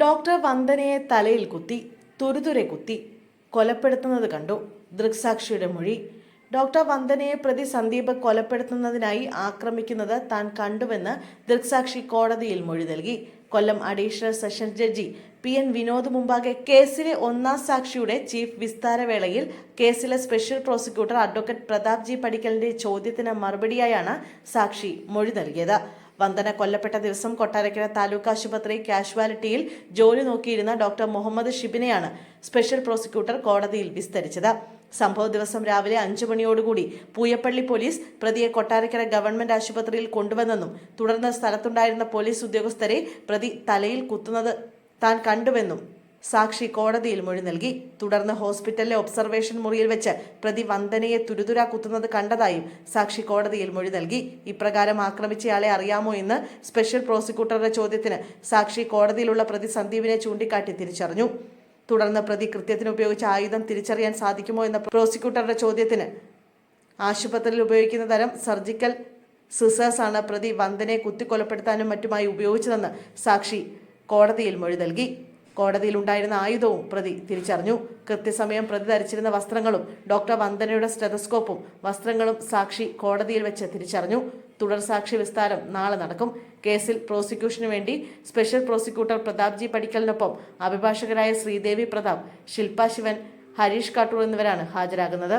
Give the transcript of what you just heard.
Doctor വന്ദനയെ തലയിൽ കുത്തി തുരുതുരെ കുത്തി കൊലപ്പെടുത്തുന്നത് കണ്ടു. ദൃക്സാക്ഷിയുടെ മൊഴി ഡോക്ടർ വന്ദനയെ പ്രതി സന്ദീപ് കൊലപ്പെടുത്തുന്നതിനായി ആക്രമിക്കുന്നത് താൻ കണ്ടുവെന്ന് ദൃക്സാക്ഷി കോടതിയിൽ മൊഴി നൽകി. Kollam additional session judge P N Vinod മുമ്പാകെ കേസിലെ ഒന്നാം സാക്ഷിയുടെ ചീഫ് വിസ്താരവേളയിൽ കേസിലെ special prosecutor advocate Pratap G പടിക്കലിന്റെ ചോദ്യത്തിന് മറുപടിയായാണ് സാക്ഷി മൊഴി നൽകിയത്. വന്ദന കൊല്ലപ്പെട്ട ദിവസം കൊട്ടാരക്കര താലൂക്ക് ആശുപത്രി കാഷ്വാലിറ്റിയിൽ ജോലി നോക്കിയിരുന്ന ഡോക്ടർ മുഹമ്മദ് ഷിബിനെയാണ് സ്പെഷ്യൽ പ്രോസിക്യൂട്ടർ കോടതിയിൽ വിസ്തരിച്ചത്. സംഭവ ദിവസം രാവിലെ അഞ്ചു മണിയോടുകൂടി പൂയപ്പള്ളി പോലീസ് പ്രതിയെ കൊട്ടാരക്കര ഗവൺമെന്റ് ആശുപത്രിയിൽ കൊണ്ടുവന്നെന്നും തുടർന്ന് സ്ഥലത്തുണ്ടായിരുന്ന പോലീസ് ഉദ്യോഗസ്ഥരെ പ്രതി തലയിൽ കുത്തുന്നത് താൻ കണ്ടുവെന്നും സാക്ഷി കോടതിയിൽ മൊഴി നൽകി. തുടർന്ന് ഹോസ്പിറ്റലിലെ ഒബ്സർവേഷൻ മുറിയിൽ വെച്ച് പ്രതി വന്ദനയെ തുരുതുര കുത്തുന്നത് കണ്ടതായും സാക്ഷി കോടതിയിൽ മൊഴി നൽകി. ഇപ്രകാരം ആക്രമിച്ചയാളെ അറിയാമോ എന്ന് സ്പെഷ്യൽ പ്രോസിക്യൂട്ടറുടെ ചോദ്യത്തിന് സാക്ഷി കോടതിയിലുള്ള പ്രതി സന്ദീപിനെ ചൂണ്ടിക്കാട്ടി തിരിച്ചറിഞ്ഞു. തുടർന്ന് പ്രതി കൃത്യത്തിന് ഉപയോഗിച്ച ആയുധം തിരിച്ചറിയാൻ സാധിക്കുമോ എന്ന പ്രോസിക്യൂട്ടറുടെ ചോദ്യത്തിന് ആശുപത്രിയിൽ ഉപയോഗിക്കുന്ന തരം സർജിക്കൽ ആണ് പ്രതി വന്ദനെ കുത്തിക്കൊലപ്പെടുത്താനും മറ്റുമായി ഉപയോഗിച്ചതെന്ന് സാക്ഷി കോടതിയിൽ മൊഴി നൽകി. കോടതിയിൽ ഉണ്ടായിരുന്ന ആയുധവും പ്രതി തിരിച്ചറിഞ്ഞു. കൃത്യസമയം പ്രതി ധരിച്ചിരുന്ന വസ്ത്രങ്ങളും ഡോക്ടർ വന്ദനയുടെ സ്റ്റെതസ്കോപ്പും വസ്ത്രങ്ങളും സാക്ഷി കോടതിയിൽ വെച്ച് തിരിച്ചറിഞ്ഞു. തുടർ സാക്ഷി വിസ്താരം നാളെ നടക്കും. കേസിൽ പ്രോസിക്യൂഷനു വേണ്ടി സ്പെഷ്യൽ പ്രോസിക്യൂട്ടർ പ്രതാപ് ജി പടിക്കലിനൊപ്പം അഭിഭാഷകരായ ശ്രീദേവി പ്രതാപ് ശില്പ ശിവൻ ഹരീഷ് കാട്ടൂർ എന്നിവരാണ് ഹാജരാകുന്നത്.